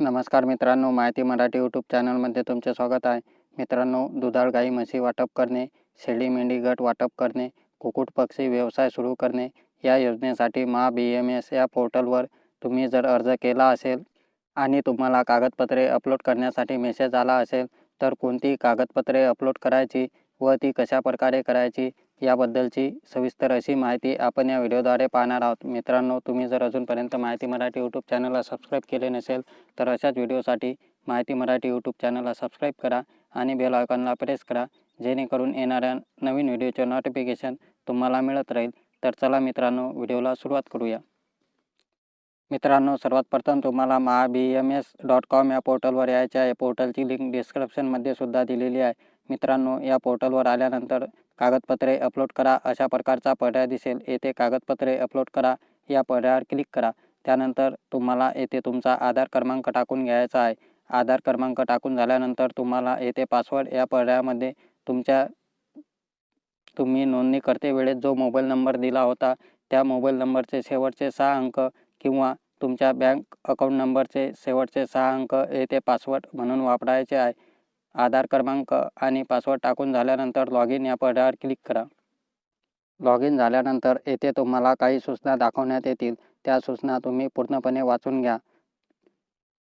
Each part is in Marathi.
नमस्कार मित्रांनो माहिती मराठी यूट्यूब चॅनलमध्ये तुमचे स्वागत आहे. मित्रांनो दुधाळ गाई म्हशी वाटप करणे शेळी मेंढी गट वाटप करणे कुक्कुट पक्षी व्यवसाय सुरू करणे या योजनेसाठी महा बी एम एस या पोर्टलवर तुम्ही जर अर्ज केला असेल आणि तुम्हाला कागदपत्रे अपलोड करण्यासाठी मेसेज आला असेल तर कोणती कागदपत्रे अपलोड करायची व ती कशा प्रकारे करायची याबद्दलची सविस्तर अशी माहिती आपण या व्हिडिओद्वारे पाहणार आहोत. मित्रांनो तुम्ही जर अजूनपर्यंत माहिती मराठी यूट्यूब चॅनलला सबस्क्राईब केले नसेल तर अशाच व्हिडिओसाठी माहिती मराठी यूट्यूब चॅनलला सबस्क्राईब करा आणि बेल आयकॉनला प्रेस करा जेणेकरून येणाऱ्या नवीन व्हिडिओचे नोटिफिकेशन तुम्हाला मिळत राहील. तर चला मित्रांनो व्हिडिओला सुरुवात करूया. मित्रांनो सर्वात प्रथम तुम्हाला Maha B M S dot com या पोर्टलवर यायचे आहे. पोर्टलची लिंक डिस्क्रिप्शनमध्ये सुद्धा दिलेली आहे. मित्रांनो या पोर्टलवर आल्यानंतर कागदपत्रे अपलोड करा. अशा प्रकारचा पर्याय दिसेल. येथे कागदपत्रे अपलोड करा. या पर्यायावर क्लिक करा. त्यानंतर तुम्हाला येथे तुमचा आधार क्रमांक टाकून घ्यायचा आहे. आधार क्रमांक टाकून झाल्यानंतर तुम्हाला येथे पासवर्ड या पर्यायामध्ये तुमच्या तुम्ही नोंदणी करते वेळेत जो मोबाईल नंबर दिला होता त्या मोबाईल नंबरचे शेवटचे सहा अंक किंवा तुमच्या बँक अकाउंट नंबरचे शेवटचे सहा अंक येथे पासवर्ड म्हणून वापरायचे आहे. आधार क्रमांक आणि पासवर्ड टाकून झाल्यानंतर लॉग इन या पर्यायावर क्लिक करा. लॉग इन झाल्यानंतर येथे तुम्हाला काही सूचना दाखवण्यात येतील. त्या सूचना तुम्ही पूर्णपणे वाचून घ्या.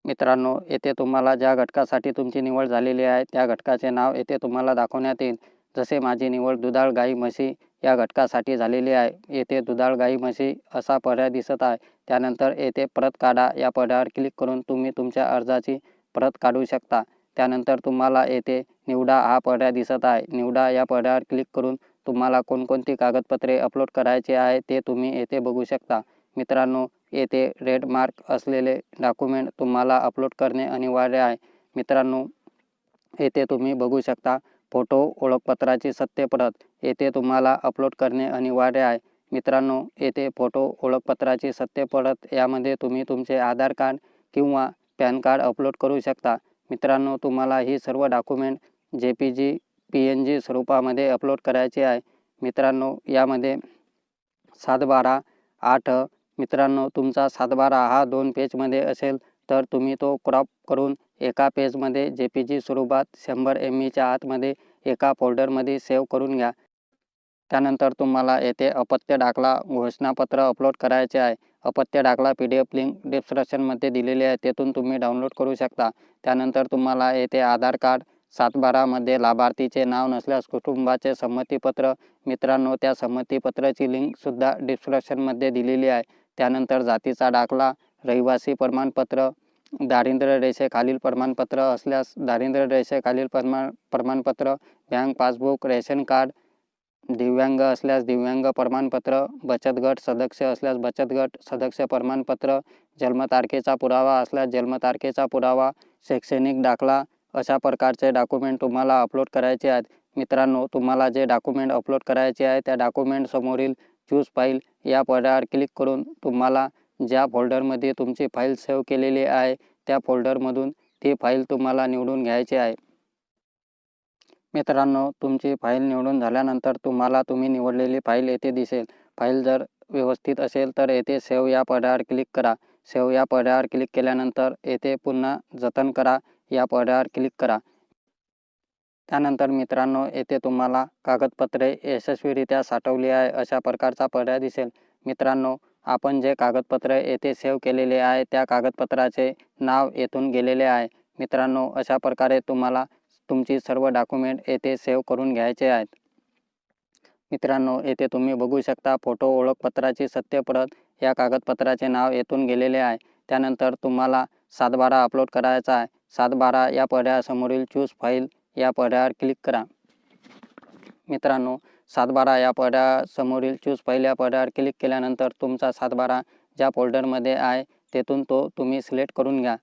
मित्रांनो येथे तुम्हाला ज्या घटकासाठी तुमची निवड झालेली आहे त्या घटकाचे नाव येथे तुम्हाला दाखवण्यात येईल. जसे माझी निवड दुधाळ गाई म्हशी या घटकासाठी झालेली आहे येथे दुधाळ गाई म्हशी असा पर्याय दिसत आहे. त्यानंतर येथे परत काढा या पर्यायावर क्लिक करून तुम्ही तुमच्या अर्जाची परत काढू शकता. त्यानंतर तुम्हाला येथे निवडा हा पर्याय दिसत आहे. निवडा या पर्यायावर क्लिक करून तुम्हाला कोणकोणती कागदपत्रे अपलोड करायचे आहे ते तुम्ही येथे बघू शकता. मित्रांनो येथे रेड मार्क असलेले डॉक्युमेंट तुम्हाला अपलोड करणे अनिवार्य आहे. मित्रांनो येथे तुम्ही बघू शकता फोटो ओळखपत्राची सत्यप्रत. येथे तुम्हाला अपलोड करणे अनिवार्य आहे. मित्रांनो येथे फोटो ओळखपत्राची सत्यप्रत यामध्ये तुम्ही तुमचे आधार कार्ड किंवा पॅन कार्ड अपलोड करू शकता. मित्रांनो तुम्हाला ही सर्व document J P G P N G स्वरूपामध्ये अपलोड करायचे आहे. मित्रांनो यामध्ये सात बारा आठ. मित्रांनो तुमचा सातबारा हा दोन पेजमध्ये असेल तर तुम्ही तो क्रॉप करून एका पेजमध्ये जे पी जी स्वरूपात शंभर एम ईच्या आतमध्ये एका फोल्डरमध्ये सेव्ह करून घ्या. त्यानंतर तुम्हाला येथे अपत्य दाखला घोषणापत्र अपलोड करायचे आहे. अपत्य डाकला पी डी एफ लिंक डिस्क्रिप्शनमध्ये दिलेली आहे. तेथून तुम्ही डाउनलोड करू शकता. त्यानंतर तुम्हाला येथे आधार कार्ड सातबारामध्ये लाभार्थीचे नाव नसल्यास कुटुंबाचे संमतीपत्र मित्रांनो त्या संमतीपत्राची लिंकसुद्धा डिस्क्रिप्शनमध्ये दिलेली आहे. त्यानंतर जातीचा दाखला रहिवासी प्रमाणपत्र दारिद्र्य रेषेखालील प्रमाणपत्र असल्यास दारिद्र्य रेषेखालील प्रमाण प्रमाणपत्र बँक पासबुक रेशन कार्ड दिव्यांग असल्यास दिव्यांग प्रमाणपत्र बचत गट सदस्य असल्यास बचत गट सदस्य प्रमाणपत्र जन्मतारखेचा पुरावा असल्यास जन्मतारखेचा पुरावा शैक्षणिक दाखला अशा प्रकारचे डॉक्युमेंट तुम्हाला अपलोड करायचे आहेत. मित्रांनो तुम्हाला जे डॉक्युमेंट अपलोड करायचे आहे त्या डॉक्युमेंट समोरील चूज फाईल या पर्यायावर क्लिक करून तुम्हाला ज्या फोल्डरमध्ये तुमची फाईल सेव्ह केलेली आहे त्या फोल्डरमधून ती फाईल तुम्हाला निवडून घ्यायची आहे. मित्रांनो तुमची फाईल निवडून झाल्यानंतर तुम्हाला तुम्ही निवडलेली फाईल येथे दिसेल. फाईल जर व्यवस्थित असेल तर येथे सेव्ह या पर्यायावर क्लिक करा. सेव्ह या पर्यायावर क्लिक केल्यानंतर येथे पुन्हा जतन करा. या पर्यायावर क्लिक करा. त्यानंतर मित्रांनो येथे तुम्हाला कागदपत्रे यशस्वीरित्या साठवली आहे अशा प्रकारचा पर्याय दिसेल. मित्रांनो आपण जे कागदपत्र येथे सेव्ह केलेले आहे त्या कागदपत्राचे नाव येथून गेलेले आहे. मित्रांनो अशा प्रकारे तुम्हाला तुमची सर्व डॉक्युमेंट येथे सेव्ह करून घ्यायचे आहेत. मित्रांनो येथे तुम्ही बघू शकता फोटो ओळखपत्राची सत्यप्रत या कागदपत्राचे नाव येथून गेलेले आहे. त्यानंतर तुम्हाला सातबारा अपलोड करायचा आहे. सातबारा या पर्यायासमोरील चूज फाईल या पर्यायावर क्लिक करा. मित्रांनो सातबारा या पर्यायासमोरील चूज फाईल या पर्यायावर क्लिक केल्यानंतर तुमचा सातबारा ज्या फोल्डरमध्ये आहे तेथून तो तुम्ही सिलेक्ट करून घ्या.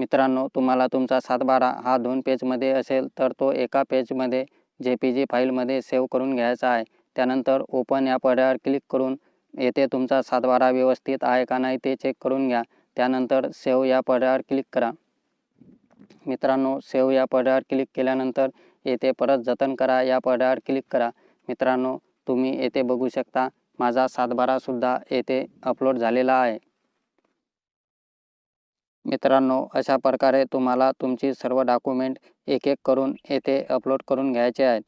मित्रांनो तुम्हाला तुमचा सातबारा हा दोन पेजमध्ये असेल तर तो एका पेजमध्ये जे पी जी फाईलमध्ये सेव्ह करून घ्यायचा आहे. त्यानंतर ओपन या पर्यायावर क्लिक करून येथे तुमचा सातबारा व्यवस्थित आहे का नाही ते चेक करून घ्या. त्यानंतर सेव्ह या पर्यायावर क्लिक करा. मित्रांनो सेव्ह या पर्यायावर क्लिक केल्यानंतर येथे परत जतन करा. या पर्यायावर क्लिक करा. मित्रांनो तुम्ही येथे बघू शकता माझा सातबारासुद्धा येथे अपलोड झालेला आहे. मित्रांनो अशा प्रकारे तुम्हाला तुमची सर्व डॉक्युमेंट एक एक करून येथे अपलोड करून घ्यायचे आहेत.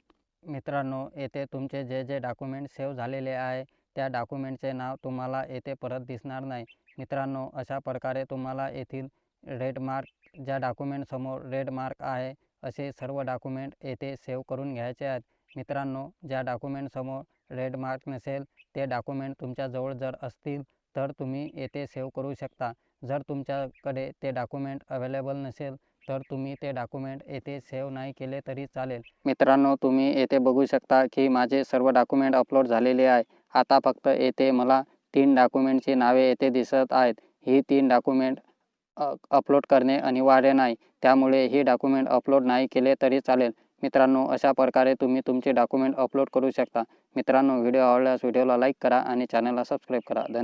मित्रांनो येथे तुमचे जे जे डॉक्युमेंट सेव्ह झालेले आहे त्या डॉक्युमेंटचे नाव तुम्हाला येथे परत दिसणार नाही. मित्रांनो अशा प्रकारे तुम्हाला येथील रेड मार्क ज्या डॉक्युमेंटसमोर रेड मार्क आहे असे सर्व डॉक्युमेंट येथे सेव्ह करून घ्यायचे आहेत. मित्रांनो ज्या डॉक्युमेंटसमोर रेड मार्क नसेल ते डॉक्युमेंट तुमच्याजवळ जर असतील तर तुम्ही येथे सेव्ह करू शकता. जर तुमच्याकडे ते डॉक्युमेंट अवेलेबल नसेल तर तुम्ही ते डॉक्युमेंट येथे सेव्ह नाही केले तरी चालेल. मित्रांनो तुम्ही येथे बघू शकता की माझे सर्व डॉक्युमेंट अपलोड झालेले आहे. आता फक्त येथे मला तीन डॉक्युमेंटची नावे येथे दिसत आहेत. ही तीन डॉक्युमेंट अपलोड करणे अनिवार्य नाही. त्यामुळे ही डॉक्युमेंट अपलोड नाही केले तरी चालेल. मित्रांनो अशा प्रकारे तुम्ही तुमचे डॉक्युमेंट अपलोड करू शकता. मित्रांनो व्हिडिओ आवडल्यास व्हिडिओला लाईक करा आणि चॅनलला सबस्क्राईब करा. धन्यवाद.